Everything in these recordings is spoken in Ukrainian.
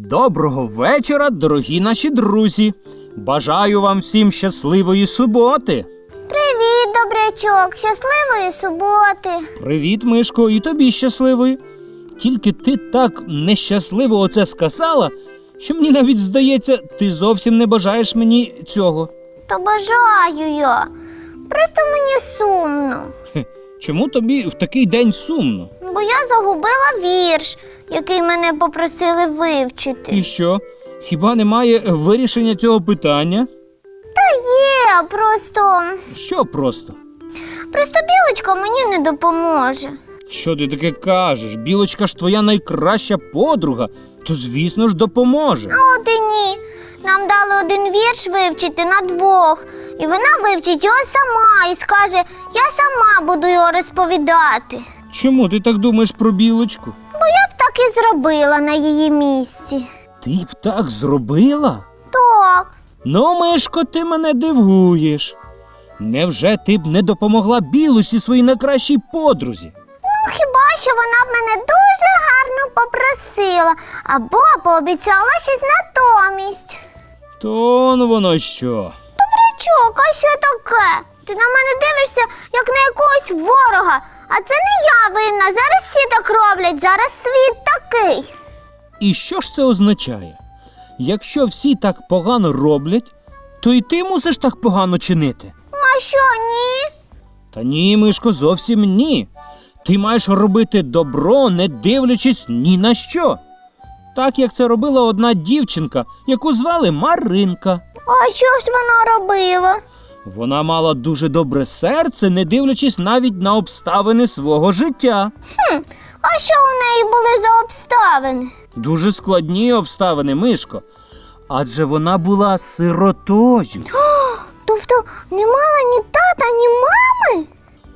Доброго вечора, дорогі наші друзі. Бажаю вам всім щасливої суботи. Привіт, добрячок! Щасливої суботи! Привіт, Мишко, і тобі щасливої. Тільки ти так нещасливо оце сказала, що мені навіть здається, ти зовсім не бажаєш мені цього. То бажаю я. Просто мені сумно, Хе, Чому тобі в такий день сумно? бо я загубила вірш, який мене попросили вивчити. І що? Хіба немає вирішення цього питання? Та є, просто. Що просто? Просто білочка мені не допоможе. Що ти таке кажеш? Білочка ж твоя найкраща подруга, то звісно ж допоможе. А от і ні. Нам дали один вірш вивчити на двох, і вона вивчить його сама і скаже: я сама буду його розповідати. Чому ти так думаєш про білочку? Я б так і зробила на її місці. Ти б так зробила? Так. Ну, Мишко, ти мене дивуєш. Невже ти б не допомогла білочці своїй найкращій подрузі? Ну, хіба що вона б мене дуже гарно попросила або пообіцяла щось натомість. То он воно що? Добрячок, а що таке? Ти на мене дивишся, як на якогось ворога. А це не я винна. Зараз всі так роблять, зараз світ такий. І що ж це означає? Якщо всі так погано роблять, то і ти мусиш так погано чинити. А що, ні? Та ні, Мишко, зовсім ні. Ти маєш робити добро, не дивлячись ні на що. Так як це робила одна дівчинка, яку звали Маринка. А що ж вона робила? Вона мала дуже добре серце, не дивлячись навіть на обставини свого життя. Хм, а що у неї були за обставини? Дуже складні обставини, Мишко. Адже вона була сиротою. Тобто не мала ні тата, ні мами?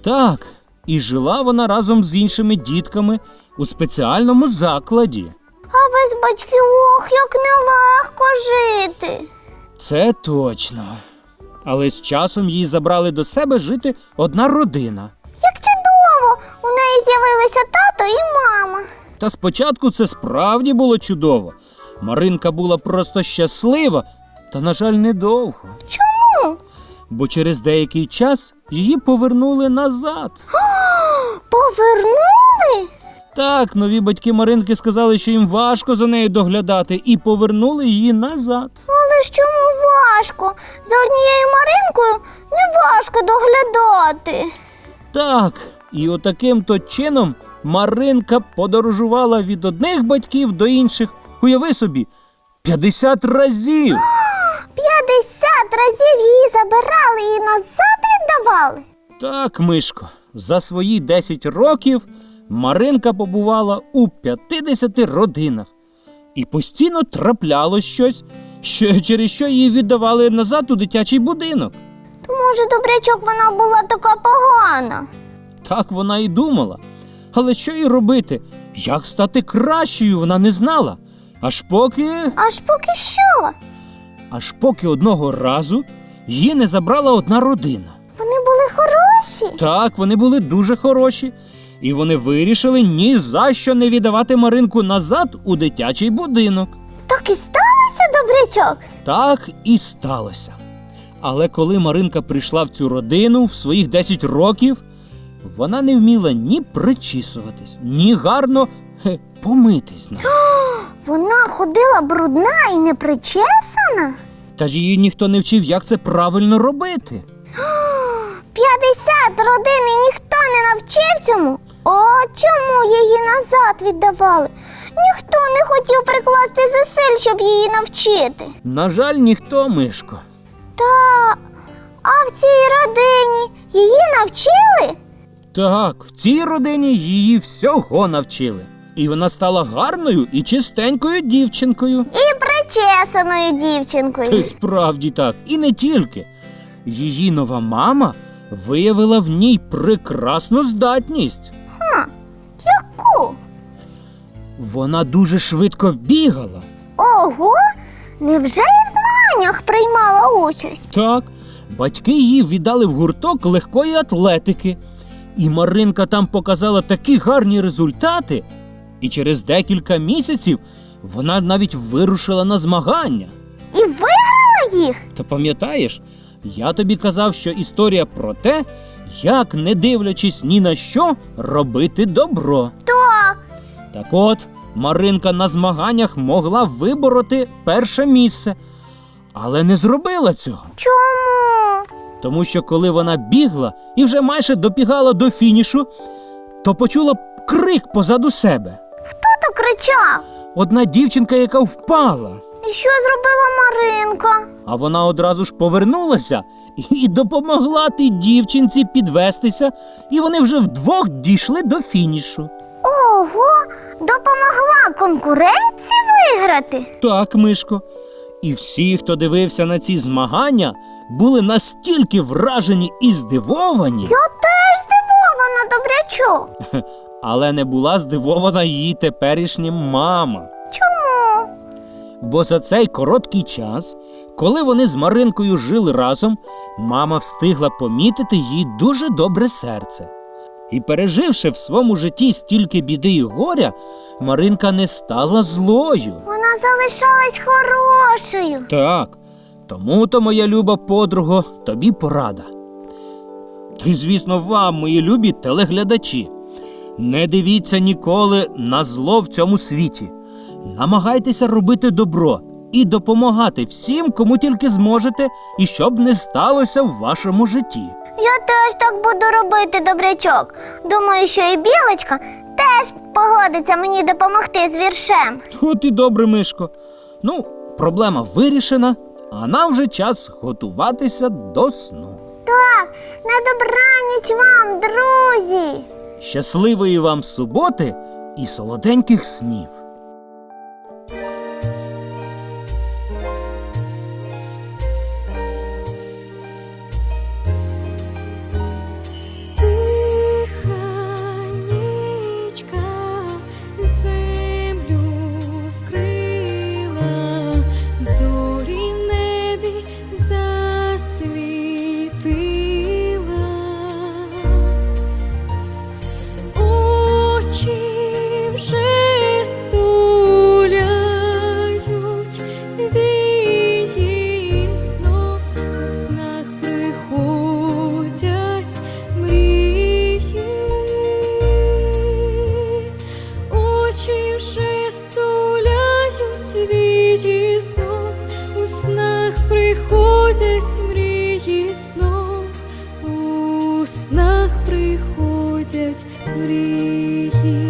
Так, і жила вона разом з іншими дітками у спеціальному закладі. А без батьків ох, як нелегко жити. Це точно. Але з часом її забрали до себе жити одна родина. Як чудово! У неї з'явилися тато і мама. Та спочатку це справді було чудово. Маринка була просто щаслива, та, на жаль, недовго. Чому? Бо через деякий час її повернули назад. Повернули? Так, нові батьки Маринки сказали, що їм важко за нею доглядати, і повернули її назад. Але чому важко? За однією Маринкою не важко доглядати. Так, і отаким то чином Маринка подорожувала від одних батьків до інших. Уяви собі, 50 разів. 50 разів її забирали і назад віддавали. Так, Мишко, за свої 10 років Маринка побувала у 50 родинах. І постійно траплялось щось, що, через що її віддавали назад у дитячий будинок. То може добрячок вона була така погана. Так вона і думала. Але що їй робити? Як стати кращою, вона не знала. Аж поки. Аж поки що. Аж поки одного разу її не забрала одна родина. Вони були хороші. Так, вони були дуже хороші, і вони вирішили ні за що не віддавати Маринку назад у дитячий будинок. Так і сталося, добрячок. Так і сталося. Але коли Маринка прийшла в цю родину в своїх 10 років, вона не вміла ні причісуватись, ні гарно хе, помитись. Вона ходила брудна і не причесана. Та ж її ніхто не вчив, як це правильно робити. 50 родин і ніхто не навчив цьому. О, чому її назад віддавали? Ніхто не хотів прикласти зусиль, щоб її навчити. На жаль, ніхто, Мишко. Та а в цій родині її навчили? Так, в цій родині її всього навчили. І вона стала гарною і чистенькою дівчинкою. І причесаною дівчинкою. Ти дівчинкою. справді так, і не тільки. Її нова мама виявила в ній прекрасну здатність. Хм, Яку? Вона дуже швидко бігала. Ого, невже і в змаганнях приймала участь? Так, батьки її віддали в гурток легкої атлетики. І Маринка там показала такі гарні результати. І через декілька місяців Вона навіть вирушила на змагання. І виграла їх? Та пам'ятаєш, я тобі казав, що історія про те, як, не дивлячись ні на що, робити добро. Так. Так от, Маринка на змаганнях могла вибороти перше місце, але не зробила цього. Чому? Тому що коли вона бігла і вже майже добігала до фінішу, то почула крик позаду себе. Хто то кричав? Одна дівчинка, яка впала. І що зробила Маринка? А вона одразу ж повернулася і допомогла тій дівчинці підвестися, і вони вже вдвох дійшли до фінішу. Ого, допомогла конкурентці виграти. Так, Мишко. І всі, хто дивився на ці змагання, були настільки вражені і здивовані, Я теж здивована, добрячок. але не була здивована її теперішня мама. Чому? Бо за цей короткий час, коли вони з Маринкою жили разом, мама встигла помітити їй дуже добре серце. І переживши в своєму житті стільки біди і горя, Маринка не стала злою. Вона залишалась хорошою. Так, тому то, моя люба подруго, тобі порада. Та й, звісно, вам, мої любі телеглядачі. Не дивіться ніколи на зло в цьому світі. Намагайтеся робити добро і допомагати всім, кому тільки зможете, і щоб не сталося в вашому житті. Я теж так буду робити, добрячок. Думаю, що і білочка теж погодиться мені допомогти з віршем. От і добре, Мишко. Ну, проблема вирішена, а нам вже час готуватися до сну. Так, на добраніч вам, друзі. Щасливої вам суботи і солоденьких снів! Gurihira